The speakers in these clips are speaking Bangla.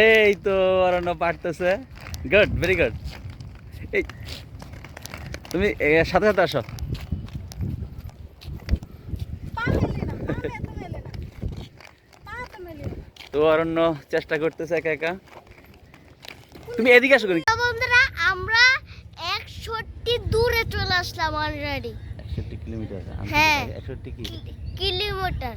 এই তো অরণ্য পারতেছে। গুড ভেরি গুড এই তুমি সাথে সাথে আসো। তো অরণ্য চেষ্টা করতেছে একা একা। তুমি এদিকে আসো বন্ধুরা আমরা একষট্টি দূরে চলে আসলাম অলরেডি একষট্টি কিলোমিটার হ্যাঁ। একষট্টি কিলোমিটার।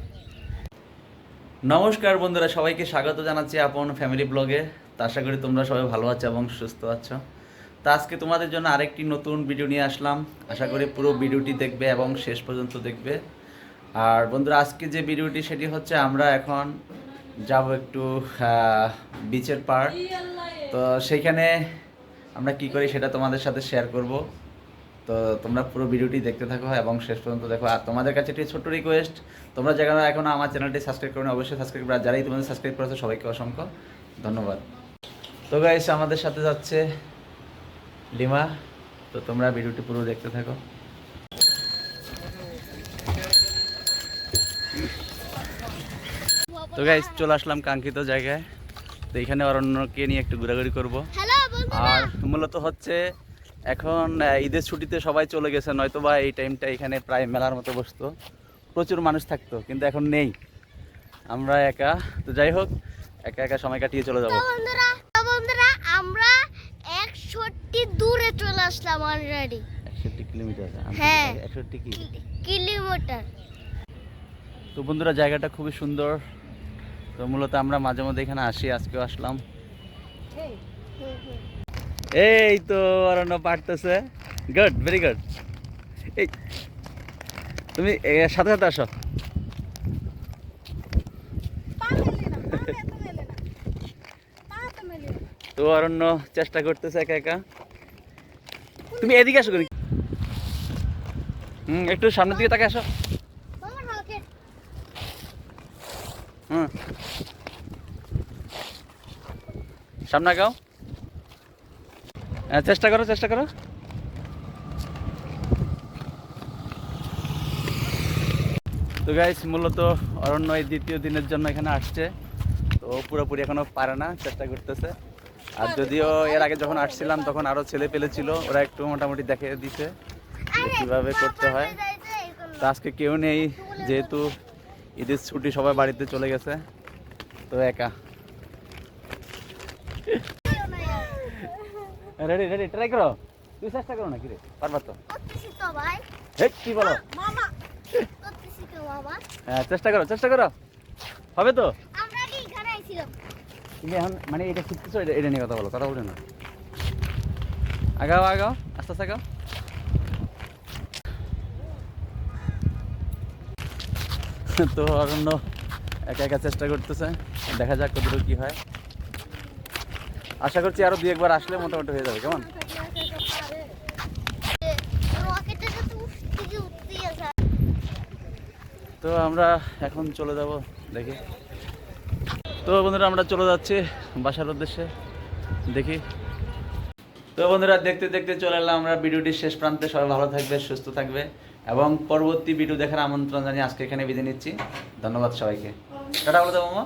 নমস্কার বন্ধুরা, সবাইকে স্বাগত জানাচ্ছি আপন ফ্যামিলি ব্লগে তো আশা করি তোমরা সবাই ভালো আছো এবং সুস্থ আছো। তো আজকে তোমাদের জন্য আরেকটি নতুন ভিডিও নিয়ে আসলাম। আশা করি পুরো ভিডিওটি দেখবে এবং শেষ পর্যন্ত দেখবে। আর বন্ধুরা, আজকে যে ভিডিওটি সেটি হচ্ছে আমরা এখন যাব একটু বিচের পার তো সেইখানে আমরা কি করি সেটা তোমাদের সাথে শেয়ার করব। তো তোমরা পুরো ভিডিওটি দেখতে থাকো এবং শেষ পর্যন্ত দেখো। আর তোমাদের কাছে একটি ছোট্ট রিকোয়েস্ট তোমরা যারা এখনও আমার চ্যানেলটি সাবস্ক্রাইব করো অবশ্যই সাবস্ক্রাইব করো। যারাই তোমাদের সাবস্ক্রাইব করেছ সবাইকে অসংখ্য ধন্যবাদ। তো গাইস আমাদের সাথে যাচ্ছে লিমা। তো তোমরা ভিডিওটি পুরো দেখতে থাকো। তো গাইস চলে আসলাম কাঙ্ক্ষিত জায়গায়। তো এখানে অরণ্যকে নিয়ে একটু ঘোরাঘুরি করব। আর মূলত হচ্ছে এখন ঈদের ছুটিতে সবাই চলে গেছে নয়তো বা এই টাইমটা এখানে প্রায় মেলার মতো বসতো। প্রচুর মানুষ থাকতো কিন্তু এখন নেই। আমরা একা তো যাই হোক একা একা সময় কাটিয়ে চলে যাব। বন্ধুরা আমরা একষট্টি দূরে চলে আসলাম অলরেডি একষট্টি কিলোমিটার হ্যাঁ। একষট্টি কিলোমিটার। তো বন্ধুরা জায়গাটা খুবই সুন্দর। তো মূলত আমরা মাঝে মধ্যে এখানে আসি আজকেও আসলাম। এই, তো অরণ্য পারতেছে। গুড ভেরি গুড এই তুমি সাথে সাথে আসো। তো অরণ্য চেষ্টা করতেছে একা একা। তুমি এদিকে আসো করি হুম একটু সামনের দিকে তাকে আসো। হুম। সামনে হ্যাঁ চেষ্টা করো চেষ্টা করো। তো গাইস মূলত অরণ্য এই দ্বিতীয় দিনের জন্য এখানে আসছে। তো পুরোপুরি এখনও পারে না, চেষ্টা করতেছে। আর যদিও এর আগে যখন আসছিলাম, তখন আরও ছেলে পেলে ছিল, ওরা একটু মোটামুটি দেখে দিছে কীভাবে করতে হয়। তো আজকে কেউ নেই, যেহেতু ঈদের ছুটি সবাই বাড়িতে চলে গেছে, তো একা। রেডি রেডি ট্রাই করো। তুই চেষ্টা করো না কি রে? পারবা তো? ভাই। হে কি বলো? হ্যাঁ চেষ্টা করো চেষ্টা করো। হবে তো? তুমি এখন মানে এটা শিখতেছো এটা এটা নিয়ে কথা বলো কথা বলো না। আগাও আগাও আস্তে আস্তে আগাও। তো অরণ্য একা একা চেষ্টা করতেছে দেখা যাক কতটুকু কি হয়। আশা করছি আরও দুই একবার আসলে মোটামুটি হয়ে যাবে, কেমন? তো আমরা এখন চলে যাব দেখি। তো বন্ধুরা, আমরা চলে যাচ্ছি বাসার উদ্দেশ্যে। দেখি। তো বন্ধুরা, দেখতে দেখতে চলে এলাম আমরা। ভিডিওটির শেষ প্রান্তে। সবাই ভালো থাকবে, সুস্থ থাকবে। এবং পরবর্তী ভিডিও দেখার আমন্ত্রণ জানিয়ে আজকে এখানে বিদায় নিচ্ছি। ধন্যবাদ সবাইকে। টাটা বলে দেবো মামা